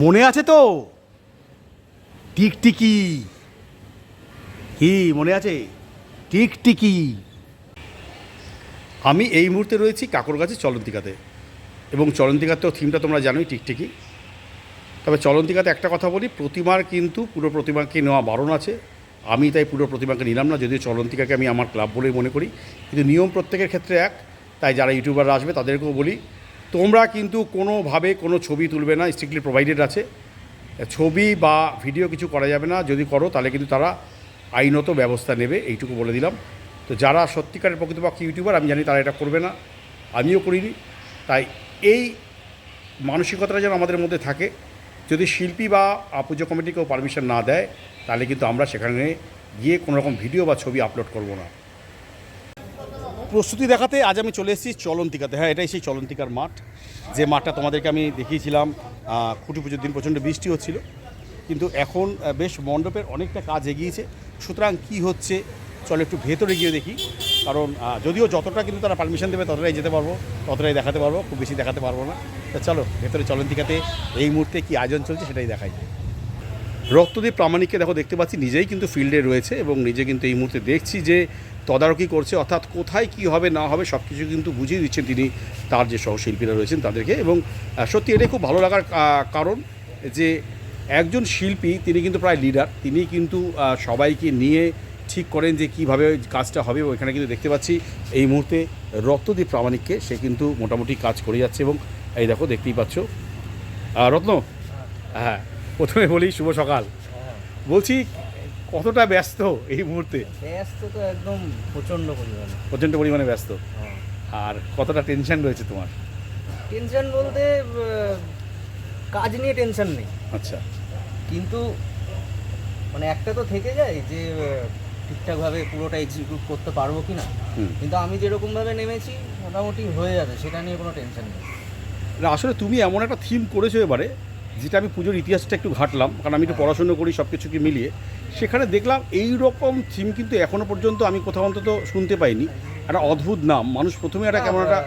মনে আছে তো? টিকটিকি। কি, মনে আছে? টিকটিকি। আমি এই মুহূর্তে রয়েছি কাকরগাছি চলন্তিকাতে। এবং চলন্তিকাতেও থিমটা তোমরা জানোই, টিকটিকি। তবে চলন্তিকাতে একটা কথা বলি, প্রতিমার কিন্তু পুরো প্রতিমাকে নেওয়া বারণ আছে। আমি তাই পুরো প্রতিমাকে নিলাম না, যদিও চলন্তিকাকে আমি আমার ক্লাব বলেই মনে করি। কিন্তু নিয়ম প্রত্যেকের ক্ষেত্রে এক, তাই যারা ইউটিউবাররা আসবে তাদেরকেও বলি তোমরা কিন্তু কোনোভাবে কোনো ছবি তুলবে না স্ট্রিক্টলি প্রোভাইডেড আছে। ছবি বা ভিডিও কিছু করা যাবে না, যদি করো তাহলে কিন্তু তারা আইনত ব্যবস্থা নেবে, এইটুকু বলে দিলাম। তো যারা সত্যিকারের প্রকৃতপক্ষে ইউটিউবার আমি জানি তারা এটা করবে না, আমিও করিনি। তাই এই মানসিকতাটা যেন আমাদের মধ্যে থাকে, যদি শিল্পী বা পুজো কমিটি কেউ পারমিশন না দেয়, তাহলে কিন্তু আমরা সেখানে গিয়ে কোনো রকম ভিডিও বা ছবি আপলোড করব না। প্রস্তুতি দেখাতে আজ আমি চলে এসেছি চলন্তিকাতে। হ্যাঁ এটাই সেই চলন্তিকার মাঠ। যে মাঠটা তোমাদেরকে আমি দেখিয়েছিলাম খুঁটি পুজোর দিন প্রচণ্ড বৃষ্টি হচ্ছিল। কিন্তু এখন বেশ মণ্ডপের অনেকটা কাজ এগিয়েছে। সুতরাং কি হচ্ছে, চলো একটু ভেতরে গিয়ে দেখি। কারণ যদিও যতটা কিন্তু তারা পারমিশন দেবে, ততটাই যেতে পারব, ততটাই দেখাতে পারব, খুব বেশি দেখাতে পারব না। তা চলো, ভেতরে চলন্তিকাতে এই মুহূর্তে কি আয়োজন চলছে সেটাই দেখাই। রক্তদীপ প্রামাণিককে দেখো দেখতে পাচ্ছি, নিজেই কিন্তু ফিল্ডে রয়েছে এবং নিজে কিন্তু এই মুহূর্তে দেখছি যে তদারকি করছে, অর্থাৎ কোথায় কি হবে, না হবে সব কিছু কিন্তু বুঝিয়ে দিচ্ছেন তিনি তার যে সহশিল্পীরা রয়েছেন তাদেরকে এবং সত্যি এটাই খুব ভালো লাগার কারণ যে একজন শিল্পী, তিনি কিন্তু প্রায় লিডার তিনি কিন্তু সবাইকে নিয়ে ঠিক করেন যে কীভাবে কাজটা হবে এখানে কিন্তু দেখতে পাচ্ছি এই মুহূর্তে রক্তদীপ প্রামাণিককে সে কিন্তু মোটামুটি কাজ করে যাচ্ছে এবং এই দেখো দেখতেই পাচ্ছ। রত্ন? হ্যাঁ। প্রথমে বলি শুভ সকাল। বলছি কতটা ব্যস্ত এই মুহূর্তে? ব্যস্ত তো একদম প্রচণ্ড পরিমাণে। প্রচণ্ড পরিমাণে ব্যস্ত। আর কতটা টেনশন রয়েছে তোমার? টেনশন বলতে কাজ নিয়ে টেনশন নেই। আচ্ছা। কিন্তু মানে একটা তো থেকে যায় যে ঠিকঠাকভাবে পুরোটা এক্সিকিউট করতে পারব কি না কিন্তু আমি যেরকমভাবে নেমেছি মোটামুটি হয়ে যাবে সেটা নিয়ে কোনো টেনশন নেই। আসলে তুমি এমন একটা থিম করেছ এবারে যেটা আমি পুজোর ইতিহাসটা একটু ঘাটলাম কারণ আমি একটু পড়াশুনো করি সব কিছুকে মিলিয়ে। সেখানে দেখলাম এই রকম থিম কিন্তু এখনও পর্যন্ত আমি কোথাও অন্তত শুনতে পাইনি। একটা অদ্ভুত নাম মানুষ প্রথমে একটা কেমন একটা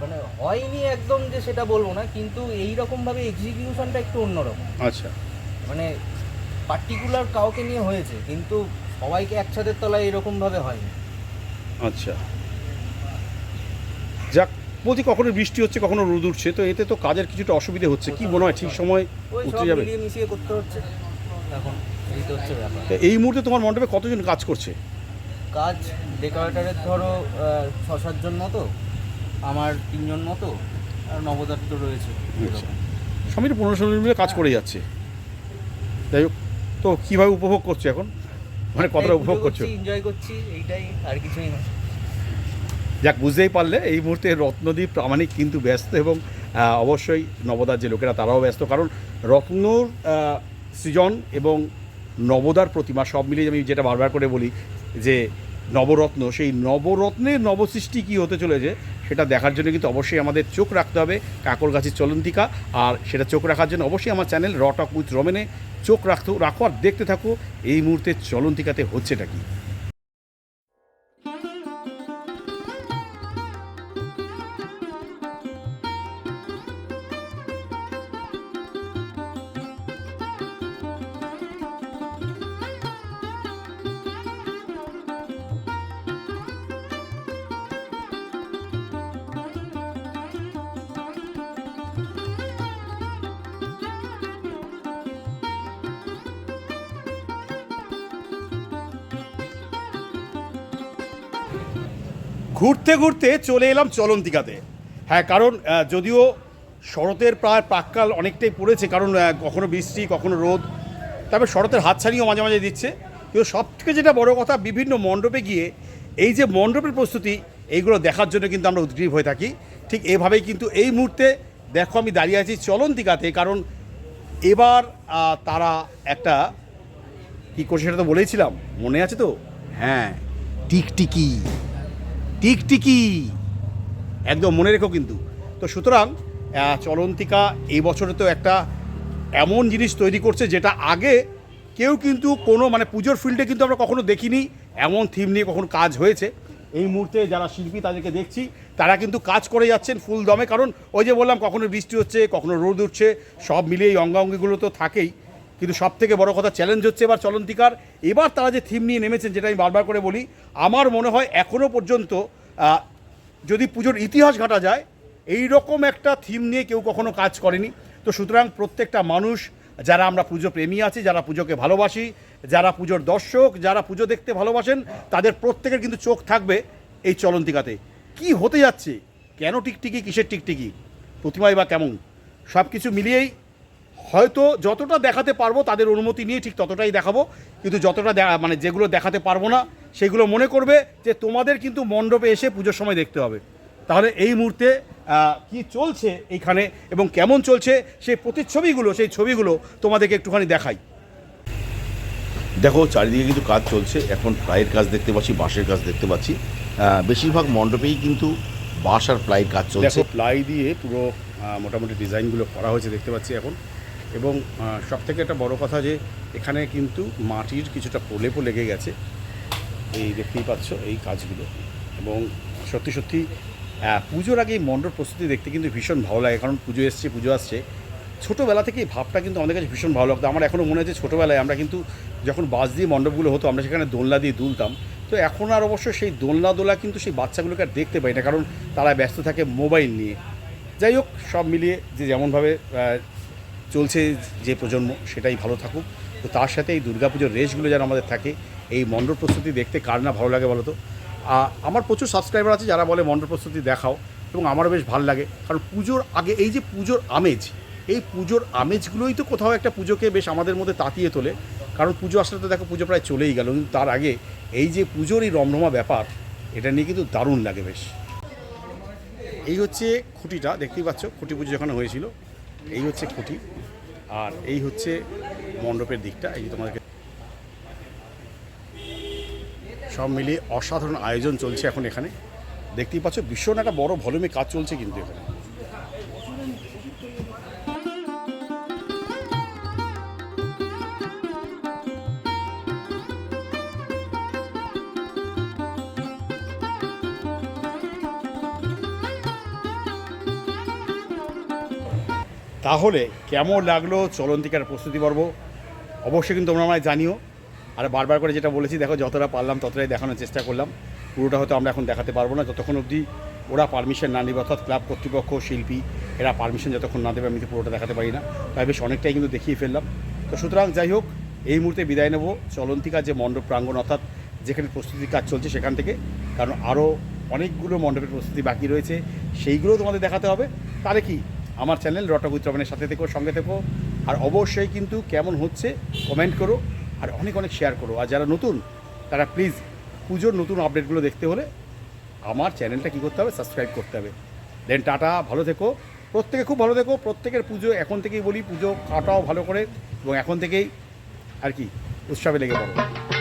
মানে হয়নি একদম যে সেটা বলব না কিন্তু এই রকমভাবে এক্সিকিউশনটা একটু অন্যরকম। আচ্ছা। মানে পার্টিকুলার কাউকে নিয়ে হয়েছে কিন্তু সবাইকে একসাথে তলায় এরকমভাবে হয়নি। আচ্ছা। যাক বলছি কখনো বৃষ্টি হচ্ছে কখনো রোদ উঠছে তো এতে তো কাজের কিছুটা অসুবিধে হচ্ছে। কি মনে হয় ঠিক সময় উঠতে যাবে? মিশিয়ে করতে হচ্ছে। এখন এই তো হচ্ছে ব্যাপার। তো এই মুহূর্তে তোমার মণ্ডপে কতজন কাজ করছে? কাজ ডেকোরেটারের ধরো ছ সাতজন মতো আমার তিনজন মতো আর নবদার তো রয়েছে। আচ্ছা। স্বামীর পনেরো ষোলো মিলে কাজ করে যাচ্ছে। যাই হোক তো কীভাবে উপভোগ করছ এখন? মানে কতটা উপভোগ করছ? এনজয় করছি এইটাই আর কিছুই না যাক, বুঝতেই পারলে এই মুহূর্তে রত্নদ্বীপ প্রামাণিক কিন্তু ব্যস্ত এবং অবশ্যই নবদার যে লোকেরা, তারাও ব্যস্ত। কারণ রত্নর সৃজন এবং নবদার প্রতিমা সব মিলিয়ে আমি যেটা বারবার করে বলি যে, নবরত্ন, সেই নবরত্নের নবসৃষ্টি কী হতে চলেছে সেটা দেখার জন্য কিন্তু অবশ্যই আমাদের চোখ রাখতে হবে। কাকর গাছের চলন্তিকা, আর সেটা চোখ রাখার জন্য অবশ্যই আমার চ্যানেল রটক উইথ রমেনে চোখ রাখতে, রাখো আর দেখতে থাকো এই মুহূর্তে চলন্তিকাতে হচ্ছেটা কি। ঘুরতে ঘুরতে চলে এলাম চলন্তিকাতে। হ্যাঁ কারণ যদিও শরতের প্রায় প্রাককাল অনেকটাই পড়েছে, কারণ কখনো বৃষ্টি, কখনো রোদ, তবে শরতের হাতছানিও মাঝে মাঝে দিচ্ছে। কিন্তু সব থেকে যেটা বড় কথা, বিভিন্ন মণ্ডপে গিয়ে এই যে মণ্ডপের প্রস্তুতি, এইগুলো দেখার জন্য কিন্তু আমরা উদ্গ্রীব হয়ে থাকি। ঠিক এভাবেই কিন্তু এই মুহূর্তে দেখো আমি দাঁড়িয়ে আছি চলন্তিকাতে, কারণ এবার তারা একটা কী করছে সেটা তো বলেছিলাম মনে আছে তো? হ্যাঁ টিকটিকি। টিকটিকি। একদম মনে রেখো কিন্তু। তো সুতরাং চলন্তিকা এই বছরে তো একটা এমন জিনিস তৈরি করছে যেটা আগে কেউ কিন্তু কোনো মানে পুজোর ফিল্ডে কিন্তু আমরা কখনো দেখিনি, এমন থিম নিয়ে কখনো কাজ হয়েছে। এই মুহূর্তে যারা শিল্পী তাদেরকে দেখছি, তারা কিন্তু কাজ করে যাচ্ছেন ফুল দমে কারণ ওই যে বললাম, কখনো বৃষ্টি হচ্ছে, কখনো রোদ উঠছে, সব মিলিয়ে এই অঙ্গাঙ্গিগুলো তো থাকেই। কিন্তু সব থেকে বড় কথা চ্যালেঞ্জ হচ্ছে এবার চলন্তিকার। এবার তারা যে থিম নিয়ে নেমেছেন যেটা আমি বারবার করে বলি, আমার মনে হয় এখনও পর্যন্ত যদি পুজোর ইতিহাস ঘাটা যায় এই রকম একটা থিম নিয়ে কেউ কখনো কাজ করেনি। তো সুতরাং প্রত্যেকটা মানুষ, যারা আমরা পুজো প্রেমী আছি, যারা পুজোকে ভালোবাসি, যারা পুজোর দর্শক, যারা পুজো দেখতে ভালোবাসেন, তাদের প্রত্যেকের কিন্তু চোখ থাকবে এই চলন্তিকাতে। কি হতে যাচ্ছে? কেন টিকটিকি? কিসের টিকটিকি? প্রতিমাই বা কেমন? সব কিছু মিলিয়েই হয়তো যতটা দেখাতে পারব তাদের অনুমতি নিয়ে ঠিক ততটাই দেখাবো। কিন্তু যতটা মানে যেগুলো দেখাতে পারব না সেগুলো মনে করবে যে তোমাদের কিন্তু মণ্ডপে এসে পুজোর সময় দেখতে হবে। তাহলে এই মুহূর্তে কি চলছে এইখানে এবং কেমন চলছে সেই প্রতিচ্ছবিগুলো সেই ছবিগুলো তোমাদেরকে একটুখানি দেখাই। দেখো চারিদিকে কিন্তু কাজ চলছে। এখন প্লাইয়ের কাজ দেখতে পাচ্ছি বাঁশের কাজ দেখতে পাচ্ছি। বেশিরভাগ মণ্ডপেই কিন্তু বাঁশ আর প্লাইয়ের কাজ চলছে। দেখো প্লাই দিয়ে পুরো মোটামুটি ডিজাইনগুলো করা হয়েছে দেখতে পাচ্ছি এখন। এবং সব থেকে একটা বড় কথা যে এখানে কিন্তু মাটির কিছুটা প্রলেপও লেগে গেছে। এই দেখতেই পাচ্ছ এই কাজগুলো। এবং সত্যি সত্যি পুজোর আগে এই মণ্ডপ প্রস্তুতি দেখতে কিন্তু ভীষণ ভালো লাগে। কারণ পুজো এসছে, পুজো আসছে। ছোটোবেলা থেকে এই ভাবটা কিন্তু আমাদের কাছে ভীষণ ভালো লাগতো। আমার এখনও মনে আছে ছোটোবেলায় আমরা কিন্তু যখন বাস দিয়ে মণ্ডপগুলো হতো, আমরা সেখানে দোলনা দিয়ে দুলতাম। তো এখন আর অবশ্য সেই দোলনা দোলা কিন্তু সেই বাচ্চাগুলোকে আর দেখতে পাই না। কারণ তারা ব্যস্ত থাকে মোবাইল নিয়ে। যাই হোক, সব মিলিয়ে যে যেমনভাবে চলছে যে প্রজন্ম, সেটাই ভালো থাকুক। তো তার সাথে এই দুর্গাপুজোর রেসগুলো যেন আমাদের থাকে, এই মণ্ডপ প্রস্তুতি দেখতে কার না ভালো লাগে বলো তো আমার প্রচুর সাবস্ক্রাইবার আছে যারা বলে মণ্ডপ প্রস্তুতি দেখাও, এবং আমারও বেশ ভালো লাগে। কারণ পুজোর আগে, এই যে পুজোর আমেজ, এই পুজোর আমেজগুলোই তো কোথাও একটা পুজোকে বেশ আমাদের মধ্যে তাতিয়ে তোলে। কারণ পুজো আসলে তো দেখো পুজো প্রায় চলেই গেল, কিন্তু তার আগে এই যে পুজোর এই রমরমা ব্যাপার, এটা নিয়ে কিন্তু দারুণ লাগে বেশ। এই হচ্ছে খুঁটিটা, দেখতেই পাচ্ছ, খুঁটি পুজো যখন হয়েছিল, এই হচ্ছে খুঁটি। আর এই হচ্ছে মণ্ডপের দিকটা, এই যে তোমাদেরকে সব মিলিয়ে অসাধারণ আয়োজন চলছে এখন এখানে। দেখতেই পাচ্ছ, ভীষণ একটা বড় ভলিউমে কাজ চলছে কিন্তু এখানে। তাহলে কেমন লাগল? চলন্তিকার প্রস্তুতি পর্ব। অবশ্যই কিন্তু তোমরা আমায় জানিও। আর বারবার করে যেটা বলেছি, দেখো যতটা পারলাম ততটাই দেখানোর চেষ্টা করলাম। পুরোটা হয়তো আমরা এখন দেখাতে পারব না। যতক্ষণ অবধি ওরা পারমিশন না নেবে, অর্থাৎ ক্লাব কর্তৃপক্ষ, শিল্পী, এরা পারমিশন যতক্ষণ না দেবে, আমি তো পুরোটা দেখাতে পারি না। তাই বেশ অনেকটাই কিন্তু দেখিয়ে ফেললাম। তো সুতরাং যাই হোক, এই মুহূর্তে বিদায় নেব। চলন্তিকার যে মণ্ডপ প্রাঙ্গণ, অর্থাৎ যেখানে প্রস্তুতির কাজ চলছে সেখান থেকে, কারণ আরও অনেকগুলো মণ্ডপের প্রস্তুতি বাকি রয়েছে, সেইগুলোও তোমাদের দেখাতে হবে। তাহলে কি? আমার চ্যানেল রটক রটকুত্রমানের সাথে থেকো, সঙ্গে থেকো। আর অবশ্যই কিন্তু কেমন হচ্ছে কমেন্ট করো, আর অনেক অনেক শেয়ার করো। আর যারা নতুন, তারা প্লিজ পুজোর নতুন আপডেটগুলো দেখতে হলে আমার চ্যানেলটা কী করতে হবে? সাবস্ক্রাইব করতে হবে। দেন টাটা, ভালো থেকো। প্রত্যেকে খুব ভালো থেকো। প্রত্যেকের পুজো এখন থেকেই বলি, পুজো কাটাও ভালো করে। এবং এখন থেকেই আর কি, উৎসবে লেগে পড়ো।